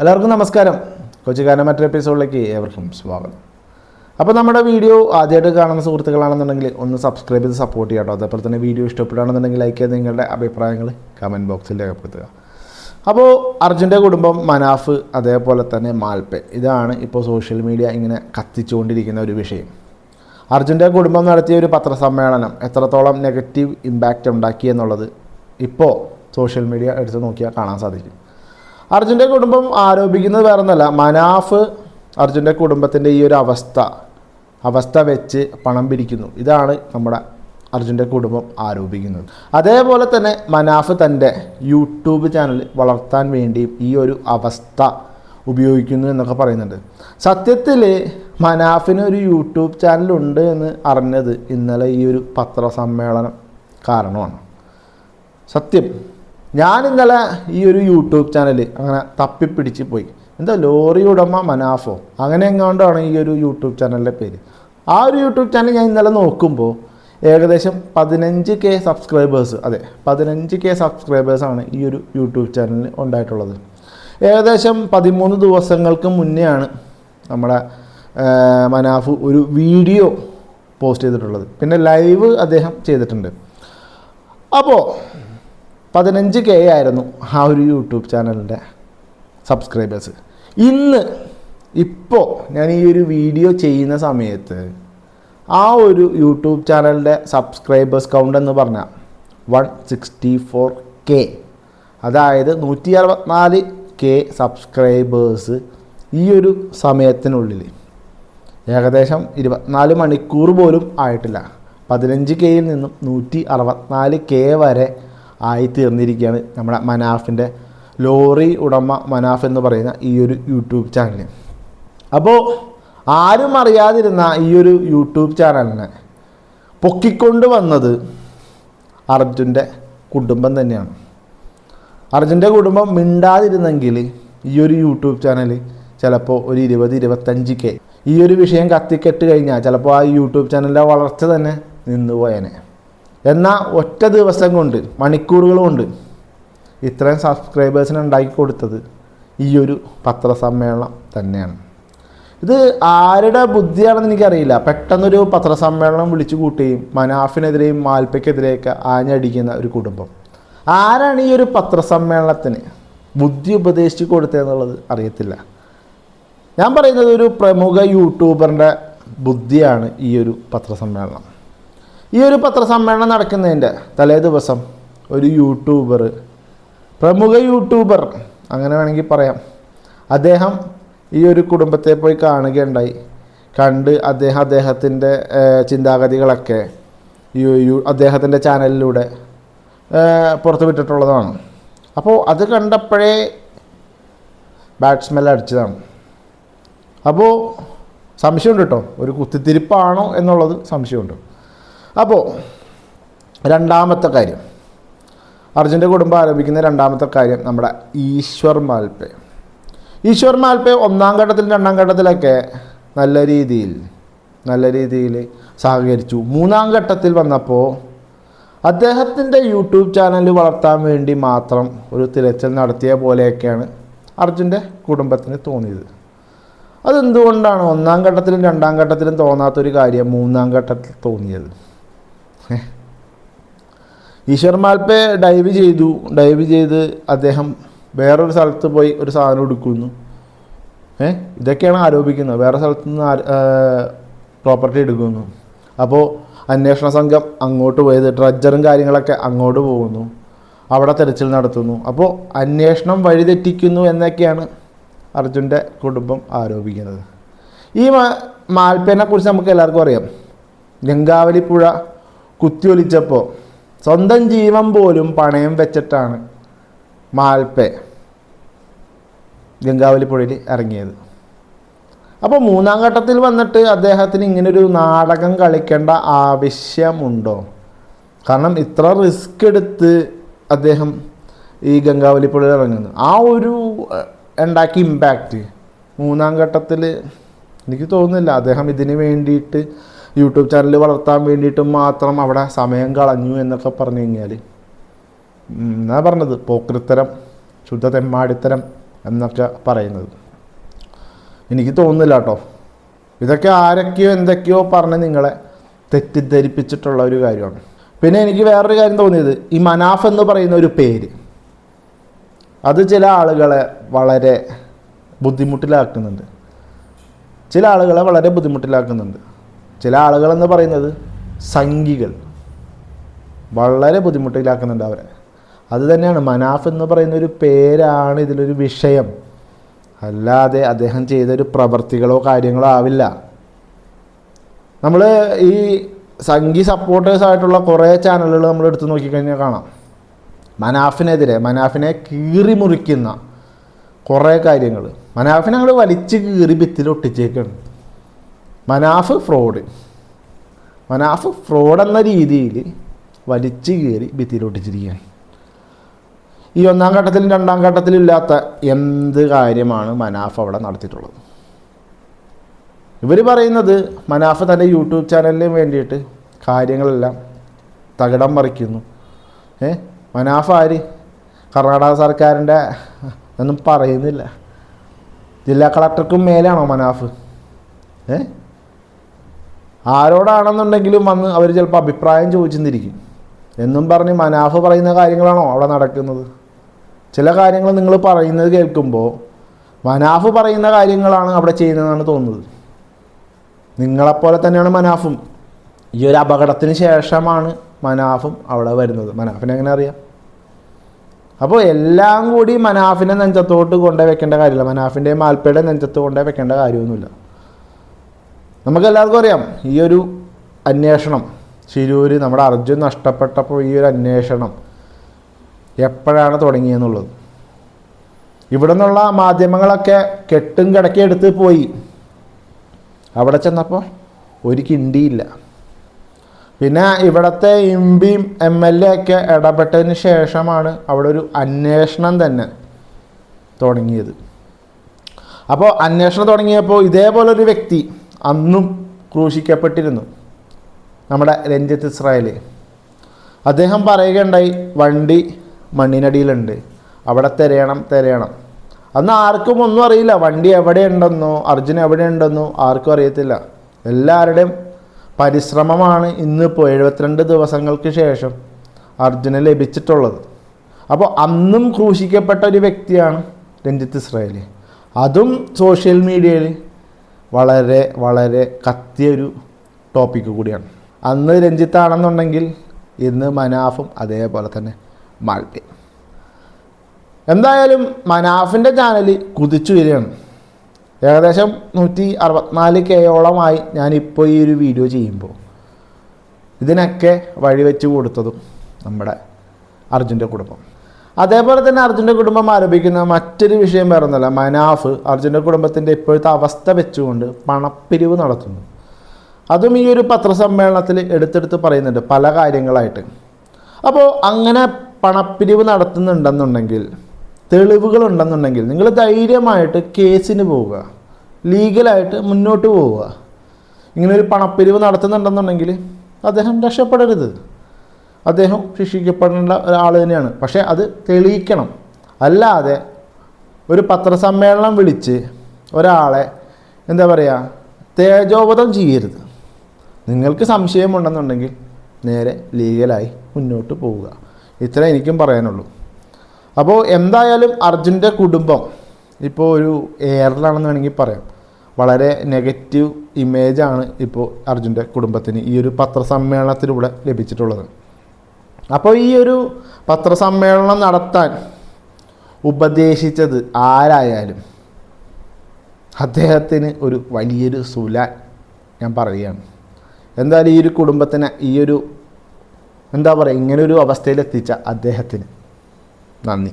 എല്ലാവർക്കും നമസ്കാരം. കൊച്ചിക്കാരന്റെ മറ്റൊരു എപ്പിസോഡിലേക്ക് ഏവർക്കും സ്വാഗതം. അപ്പോൾ നമ്മുടെ വീഡിയോ ആദ്യമായിട്ട് കാണുന്ന സുഹൃത്തുക്കളാണെന്നുണ്ടെങ്കിൽ ഒന്ന് സബ്സ്ക്രൈബ് ചെയ്ത് സപ്പോർട്ട് ചെയ്യാം കേട്ടോ അതേപോലെ തന്നെ വീഡിയോ ഇഷ്ടപ്പെടുകയാണെന്നുണ്ടെങ്കിൽ ലൈക്ക് ചെയ്ത് നിങ്ങളുടെ അഭിപ്രായങ്ങൾ കമന്റ് ബോക്സിൽ രേഖപ്പെടുത്തുക. അപ്പോൾ അർജുന്റെ കുടുംബം മനാഫ് അതേപോലെ തന്നെ മാൽപ്പെ ഇതാണ് ഇപ്പോൾ സോഷ്യൽ മീഡിയ ഇങ്ങനെ കത്തിച്ചുകൊണ്ടിരിക്കുന്ന ഒരു വിഷയം. അർജുന്റെ കുടുംബം നടത്തിയ ഒരു പത്രസമ്മേളനം എത്രത്തോളം നെഗറ്റീവ് ഇമ്പാക്റ്റ് ഉണ്ടാക്കി എന്നുള്ളത് ഇപ്പോൾ സോഷ്യൽ മീഡിയ എടുത്ത് നോക്കിയാൽ കാണാൻ സാധിക്കും. അർജുന്റെ കുടുംബം ആരോപിക്കുന്നത് വേറെ ഒന്നല്ല മനാഫ് അർജുന്റെ കുടുംബത്തിന്റെ ഈ ഒരു അവസ്ഥ അവസ്ഥ വെച്ച് പണം പിരിക്കുന്നു. ഇതാണ് നമ്മുടെ അർജുന്റെ കുടുംബം ആരോപിക്കുന്നത്. അതേപോലെ തന്നെ മനാഫ് തന്റെ യൂട്യൂബ് ചാനൽ വളർത്താൻ വേണ്ടിയും ഈ ഒരു അവസ്ഥ ഉപയോഗിക്കുന്നു എന്നൊക്കെ പറയുന്നുണ്ട്. സത്യത്തിൽ മനാഫിന് ഒരു യൂട്യൂബ് ചാനലുണ്ട് എന്ന് അറിഞ്ഞത് ഇന്നലെ ഈ ഒരു പത്രസമ്മേളനം കാരണമാണ്. സത്യം. ഞാൻ ഇന്നലെ ഈ ഒരു യൂട്യൂബ് ചാനൽ അങ്ങനെ തപ്പിപ്പിടിച്ച് പോയി. എന്താ ലോറി ഉടമ മനാഫോ? അങ്ങനെ എങ്ങാണ്ടാണ് ഈ ഒരു യൂട്യൂബ് ചാനലിന്റെ പേര്. ആ ഒരു യൂട്യൂബ് ചാനൽ ഞാൻ ഇന്നലെ നോക്കുമ്പോൾ ഏകദേശം പതിനഞ്ച് കെ സബ്സ്ക്രൈബേഴ്സ് അതെ പതിനഞ്ച് കെ സബ്സ്ക്രൈബേഴ്സാണ് ഈ ഒരു യൂട്യൂബ് ചാനലിൽ ഉണ്ടായിട്ടുള്ളത്. ഏകദേശം പതിമൂന്ന് ദിവസങ്ങൾക്ക് മുന്നെയാണ് നമ്മുടെ മനാഫു ഒരു വീഡിയോ പോസ്റ്റ് ചെയ്തിട്ടുള്ളത്. പിന്നെ ലൈവ് അദ്ദേഹം ചെയ്തിട്ടുണ്ട്. അപ്പോൾ പതിനഞ്ച് കെ ആയിരുന്നു ആ ഒരു യൂട്യൂബ് ചാനലിന്റെ സബ്സ്ക്രൈബേഴ്സ് ഇന്ന് ഇപ്പോൾ ഞാൻ ഈ ഒരു വീഡിയോ ചെയ്യുന്ന സമയത്ത് ആ ഒരു യൂട്യൂബ് ചാനലിന്റെ സബ്സ്ക്രൈബേഴ്സ് കൗണ്ട് എന്ന് പറഞ്ഞാൽ വൺ സിക്സ്റ്റി ഫോർ കെ അതായത് നൂറ്റി അറുപത്തിനാല് കെ സബ്സ്ക്രൈബേഴ്സ് ഈ ഒരു സമയത്തിനുള്ളിൽ ഏകദേശം ഇരുപത്തിനാല് മണിക്കൂർ പോലും ആയിട്ടില്ല. പതിനഞ്ച് കെയിൽ നിന്നും നൂറ്റി അറുപത്തിനാല് കെ വരെ ആയി തീർന്നിരിക്കുകയാണ് നമ്മുടെ മനാഫിന്റെ ലോറി ഉടമ മനാഫ് എന്ന് പറയുന്ന ഈ ഒരു യൂട്യൂബ് ചാനൽ അപ്പോൾ ആരും അറിയാതിരുന്ന ഈ ഒരു യൂട്യൂബ് ചാനലിനെ പൊക്കിക്കൊണ്ട് വന്നത് അർജുന്റെ കുടുംബം തന്നെയാണ്. അർജുന്റെ കുടുംബം മിണ്ടാതിരുന്നെങ്കിൽ ഈ ഒരു യൂട്യൂബ് ചാനൽ ചിലപ്പോൾ ഒരു ഇരുപത് ഇരുപത്തഞ്ച് കെ ഈ ഒരു വിഷയം കത്തിക്കെട്ട് കഴിഞ്ഞാൽ ചിലപ്പോൾ ആ യൂട്യൂബ് ചാനലിന്റെ വളർച്ച തന്നെ നിന്നുപോയേനെ. എന്നാൽ ഒറ്റ ദിവസം കൊണ്ട് മണിക്കൂറുകൾ കൊണ്ട് ഇത്രയും സബ്സ്ക്രൈബേഴ്സിന് ഉണ്ടാക്കി കൊടുത്തത്. ഈ ഒരു പത്രസമ്മേളനം തന്നെയാണ്. ഇത് ആരുടെ ബുദ്ധിയാണെന്ന് എനിക്കറിയില്ല. പെട്ടെന്നൊരു പത്രസമ്മേളനം വിളിച്ചു കൂട്ടുകയും മനാഫിനെതിരെയും മാൽപ്പയ്ക്കെതിരെയൊക്കെ ആഞ്ഞടിക്കുന്ന ഒരു കുടുംബം. ആരാണ് ഈ ഒരു പത്രസമ്മേളനത്തിന് ബുദ്ധി ഉപദേശിച്ചു കൊടുത്തതെന്നുള്ളത് അറിയത്തില്ല. ഞാൻ പറയുന്നത് ഒരു പ്രമുഖ യൂട്യൂബറിന്റെ ബുദ്ധിയാണ് ഈ ഒരു പത്രസമ്മേളനം. ഈ ഒരു പത്രസമ്മേളനം നടക്കുന്നതിന്റെ തലേ ദിവസം ഒരു യൂട്യൂബർ പ്രമുഖ യൂട്യൂബർ അങ്ങനെ വേണമെങ്കിൽ പറയാം. അദ്ദേഹം ഈ ഒരു കുടുംബത്തെ പോയി കാണുകയുണ്ടായി. കണ്ട് അദ്ദേഹം അദ്ദേഹത്തിന്റെ ചിന്താഗതികളൊക്കെ ഈ അദ്ദേഹത്തിന്റെ ചാനലിലൂടെ പുറത്തുവിട്ടിട്ടുള്ളതാണ്. വിട്ടിട്ടുള്ളതാണ് അപ്പോൾ അത് കണ്ടപ്പോഴേ ബാറ്റ്സ്മെൽ അടിച്ചതാണ്. അപ്പോൾ സംശയമുണ്ട് കേട്ടോ. ഒരു കുത്തിത്തിരിപ്പാണോ എന്നുള്ളത് സംശയമുണ്ട്. അപ്പോൾ രണ്ടാമത്തെ കാര്യം. അർജുന്റെ കുടുംബം ആരംഭിക്കുന്ന രണ്ടാമത്തെ കാര്യം നമ്മുടെ ഈശ്വർ മാൽപ്പെ ഈശ്വർ മാൽപ്പെ ഒന്നാം ഘട്ടത്തിലും രണ്ടാം ഘട്ടത്തിലൊക്കെ നല്ല രീതിയിൽ നല്ല രീതിയിൽ സഹകരിച്ചു. മൂന്നാം ഘട്ടത്തിൽ വന്നപ്പോൾ അദ്ദേഹത്തിന്റെ യൂട്യൂബ് ചാനൽ വളർത്താൻ വേണ്ടി മാത്രം ഒരു തിരച്ചിൽ നടത്തിയ പോലെയൊക്കെയാണ് അർജുന്റെ കുടുംബത്തിന് തോന്നിയത്. അതെന്തുകൊണ്ടാണ് ഒന്നാം ഘട്ടത്തിലും രണ്ടാം ഘട്ടത്തിലും തോന്നാത്തൊരു കാര്യം മൂന്നാം ഘട്ടത്തിൽ തോന്നിയത്? ഈശ്വർ മാൽപ്പെ ഡൈവ് ചെയ്തു. ഡൈവ് ചെയ്ത് അദ്ദേഹം വേറൊരു സ്ഥലത്ത് പോയി ഒരു സാധനം എടുക്കുന്നു. ഏ? ഇതൊക്കെയാണ് ആരോപിക്കുന്നത്. വേറെ സ്ഥലത്ത് നിന്ന് പ്രോപ്പർട്ടി എടുക്കുന്നു. അപ്പോൾ അന്വേഷണ സംഘം അങ്ങോട്ട് പോയത് ഡ്രഡ്ജറും കാര്യങ്ങളൊക്കെ അങ്ങോട്ട് പോകുന്നു. അവിടെ തെരച്ചിൽ നടത്തുന്നു. അപ്പോൾ അന്വേഷണം വഴിതെറ്റിക്കുന്നു എന്നൊക്കെയാണ് അർജുന്റെ കുടുംബം ആരോപിക്കുന്നത്. ഈ മാൽപ്പേനെക്കുറിച്ച് മാൽപ്പേനെ കുറിച്ച് നമുക്ക് എല്ലാവർക്കും അറിയാം. ഗംഗാവലി പുഴ കുത്തിയൊലിച്ചപ്പോൾ സ്വന്തം ജീവൻ പോലും പണയം വെച്ചിട്ടാണ് മാൽപ്പെ ഗംഗാവലി പുഴയിൽ ഇറങ്ങിയത്. അപ്പോൾ മൂന്നാം ഘട്ടത്തിൽ വന്നിട്ട് അദ്ദേഹത്തിന് ഇങ്ങനൊരു നാടകം കളിക്കേണ്ട ആവശ്യമുണ്ടോ? കാരണം ഇത്ര റിസ്ക് എടുത്ത് അദ്ദേഹം ഈ ഗംഗാവലി പുഴയിൽ ഇറങ്ങുന്നു. ആ ഒരു ഉണ്ടാക്കിയ ഇമ്പാക്റ്റ് മൂന്നാം ഘട്ടത്തിൽ എനിക്ക് തോന്നുന്നില്ല. അദ്ദേഹം ഇതിന് വേണ്ടിയിട്ട് യൂട്യൂബ് ചാനൽ വളർത്താൻ വേണ്ടിയിട്ട് മാത്രം അവിടെ സമയം കളഞ്ഞു എന്നൊക്കെ പറഞ്ഞു കഴിഞ്ഞാൽ എന്നാ പറഞ്ഞത്? പോക്കൃത്തരം ശുദ്ധ തെമ്മാടിത്തരം എന്നൊക്കെ പറയുന്നത്. എനിക്ക് തോന്നുന്നില്ല കേട്ടോ ഇതൊക്കെ ആരൊക്കെയോ എന്തൊക്കെയോ പറഞ്ഞ് നിങ്ങളെ തെറ്റിദ്ധരിപ്പിച്ചിട്ടുള്ള ഒരു കാര്യമാണ്. പിന്നെ എനിക്ക് വേറൊരു കാര്യം തോന്നിയത്. ഈ മനാഫ് എന്ന് പറയുന്ന ഒരു പേര്. അത് ചില ആളുകളെ വളരെ ബുദ്ധിമുട്ടിലാക്കുന്നുണ്ട്. ചില ആളുകളെ വളരെ ബുദ്ധിമുട്ടിലാക്കുന്നുണ്ട്. ചില ആളുകളെന്ന് പറയുന്നത് സംഘികൾ. വളരെ ബുദ്ധിമുട്ടിലാക്കുന്നുണ്ട് അവരെ. അത് തന്നെയാണ് മനാഫ് എന്ന് പറയുന്ന ഒരു പേരാണ് ഇതിലൊരു വിഷയം. അല്ലാതെ അദ്ദേഹം ചെയ്തൊരു പ്രവർത്തികളോ കാര്യങ്ങളോ ആവില്ല. നമ്മൾ ഈ സംഘി സപ്പോർട്ടേഴ്സായിട്ടുള്ള കുറേ ചാനലുകൾ നമ്മൾ എടുത്ത് നോക്കിക്കഴിഞ്ഞാൽ കാണാം. മനാഫിനെതിരെ മനാഫിനെ കീറി മുറിക്കുന്ന കുറേ കാര്യങ്ങൾ മനാഫിനെ അങ്ങോട്ട് വലിച്ച് കീറി ഭിത്തിൽ ഒട്ടിച്ചേക്കാണ്. മനാഫ് ഫ്രോഡ് മനാഫ് ഫ്രോഡ് എന്ന രീതിയിൽ വലിച്ചു കയറി ഭിത്തിയിലോട്ടിച്ചിരിക്കുകയാണ്. ഈ ഒന്നാം ഘട്ടത്തിലും രണ്ടാം ഘട്ടത്തിലും ഇല്ലാത്ത എന്ത് കാര്യമാണ് മനാഫ് അവിടെ നടത്തിയിട്ടുള്ളത്? ഇവർ പറയുന്നത് മനാഫ് തന്റെ യൂട്യൂബ് ചാനലിന് വേണ്ടിയിട്ട് കാര്യങ്ങളെല്ലാം തകിടം മറിക്കുന്നു ഏ? മനാഫ് ആര്? കർണാടക സർക്കാരിന്റെ ഒന്നും പറയുന്നില്ല. ജില്ലാ കളക്ടർക്കും മേലാണോ മനാഫ്? ഏ? ആരോടാണെന്നുണ്ടെങ്കിലും വന്ന് അവർ ചിലപ്പോൾ അഭിപ്രായം ചോദിച്ചെന്നിരിക്കും. എന്നും പറഞ്ഞ് മനാഫ് പറയുന്ന കാര്യങ്ങളാണോ അവിടെ നടക്കുന്നത്? ചില കാര്യങ്ങൾ നിങ്ങൾ പറയുന്നത് കേൾക്കുമ്പോൾ മനാഫ് പറയുന്ന കാര്യങ്ങളാണ് അവിടെ ചെയ്യുന്നതെന്നാണ് തോന്നുന്നത്. നിങ്ങളെപ്പോലെ തന്നെയാണ് മനാഫും. ഈ ഒരു അപകടത്തിന് ശേഷമാണ് മനാഫും അവിടെ വരുന്നത്. മനാഫിനെ എങ്ങനെ അറിയാം? അപ്പോൾ എല്ലാം കൂടി മനാഫിനെ നെഞ്ചത്തോട്ട് കൊണ്ടേ വെക്കേണ്ട കാര്യമില്ല. മനാഫിന്റെയും മാൽപ്പയുടെ നെഞ്ചത്ത് കൊണ്ടേ വെക്കേണ്ട കാര്യമൊന്നുമില്ല. നമുക്കെല്ലാവർക്കും അറിയാം ഈ ഒരു അന്വേഷണം. ശിരൂര് നമ്മുടെ അർജുൻ നഷ്ടപ്പെട്ടപ്പോൾ ഈ ഒരു അന്വേഷണം എപ്പോഴാണ് തുടങ്ങിയെന്നുള്ളത്. ഇവിടെ നിന്നുള്ള മാധ്യമങ്ങളൊക്കെ കെട്ടും കിടക്കി എടുത്ത് പോയി. അവിടെ ചെന്നപ്പോൾ ഒരു കിണ്ടിയില്ല. പിന്നെ ഇവിടുത്തെ എം പിയും എം എൽ എ ഒക്കെ ഇടപെട്ടതിന് ശേഷമാണ് അവിടെ ഒരു അന്വേഷണം തന്നെ തുടങ്ങിയത്. അപ്പോൾ അന്വേഷണം തുടങ്ങിയപ്പോൾ ഇതേപോലൊരു വ്യക്തി അന്നും ക്രൂശിക്കപ്പെട്ടിരുന്നു നമ്മുടെ രഞ്ജിത്ത് ഇസ്രായേൽ അദ്ദേഹം പറയുകയുണ്ടായി വണ്ടി മണ്ണിനടിയിലുണ്ട്. അവിടെ തിരയണം തിരയണം. അന്ന് ആർക്കും ഒന്നും അറിയില്ല വണ്ടി എവിടെയുണ്ടെന്നോ അർജുൻ എവിടെയുണ്ടെന്നോ ആർക്കും അറിയത്തില്ല. എല്ലാവരുടെയും പരിശ്രമമാണ് ഇന്നിപ്പോൾ എഴുപത്തിരണ്ട് ദിവസങ്ങൾക്ക് ശേഷം അർജുന് ലഭിച്ചിട്ടുള്ളത്. അപ്പോൾ അന്നും ക്രൂശിക്കപ്പെട്ട ഒരു വ്യക്തിയാണ് രഞ്ജിത്ത് ഇസ്രായേൽ അതും സോഷ്യൽ മീഡിയയിൽ വളരെ വളരെ കത്തിയൊരു ടോപ്പിക്ക് കൂടിയാണ്. അന്ന് രഞ്ജിത്താണെന്നുണ്ടെങ്കിൽ ഇന്ന് മനാഫും അതേപോലെ തന്നെ മാൾട്ടി. എന്തായാലും മനാഫിന്റെ ചാനൽ കുതിച്ചു വരികയാണ്. ഏകദേശം നൂറ്റി അറുപത്തിനാല് കെയോളമായി ഞാനിപ്പോൾ ഈ ഒരു വീഡിയോ ചെയ്യുമ്പോൾ ഇതിനൊക്കെ വഴിവെച്ച് കൊടുത്തതും നമ്മുടെ അർജുന്റെ കുടുംബം. അതേപോലെ തന്നെ അർജുന്റെ കുടുംബം ആരോപിക്കുന്ന മറ്റൊരു വിഷയം വേറൊന്നല്ല മനാഫ് അർജുന്റെ കുടുംബത്തിന്റെ ഇപ്പോഴത്തെ അവസ്ഥ വെച്ചുകൊണ്ട് പണപ്പിരിവ് നടത്തുന്നു. അതും ഈ ഒരു പത്രസമ്മേളനത്തിൽ എടുത്തെടുത്ത് പറയുന്നുണ്ട് പല കാര്യങ്ങളായിട്ട്. അപ്പോൾ അങ്ങനെ പണപ്പിരിവ് നടത്തുന്നുണ്ടെന്നുണ്ടെങ്കിൽ തെളിവുകളുണ്ടെന്നുണ്ടെങ്കിൽ നിങ്ങൾ ധൈര്യമായിട്ട് കേസിന് പോവുക. ലീഗലായിട്ട് മുന്നോട്ട് പോവുക. ഇങ്ങനൊരു പണപ്പിരിവ് നടത്തുന്നുണ്ടെന്നുണ്ടെങ്കിൽ അദ്ദേഹം രക്ഷപ്പെടരുത്. അദ്ദേഹം ശിക്ഷിക്കപ്പെടേണ്ട ഒരാൾ തന്നെയാണ്. പക്ഷേ അത് തെളിയിക്കണം. അല്ലാതെ ഒരു പത്രസമ്മേളനം വിളിച്ച് ഒരാളെ എന്താ പറയുക തേജോവധം ചെയ്യരുത്. നിങ്ങൾക്ക് സംശയമുണ്ടെന്നുണ്ടെങ്കിൽ നേരെ ലീഗലായി മുന്നോട്ട് പോവുക. ഇത്ര എനിക്കും പറയാനുള്ളൂ. അപ്പോൾ എന്തായാലും അർജുന്റെ കുടുംബം ഇപ്പോൾ ഒരു എയറിലാണെന്ന് വേണമെങ്കിൽ പറയാം. വളരെ നെഗറ്റീവ് ഇമേജാണ് ഇപ്പോൾ അർജുന്റെ കുടുംബത്തിന് ഈ ഒരു പത്രസമ്മേളനത്തിലൂടെ ലഭിച്ചിട്ടുള്ളത്. അപ്പോൾ ഈ ഒരു പത്രസമ്മേളനം നടത്താൻ ഉപദേശിച്ചത് ആരായാലും അദ്ദേഹത്തിന് ഒരു വലിയൊരു സുല ഞാൻ പറയുകയാണ്. എന്തായാലും ഈ ഒരു കുടുംബത്തിന് ഈ ഒരു എന്താ പറയുക ഇങ്ങനൊരു അവസ്ഥയിലെത്തിച്ച അദ്ദേഹത്തിന് നന്ദി.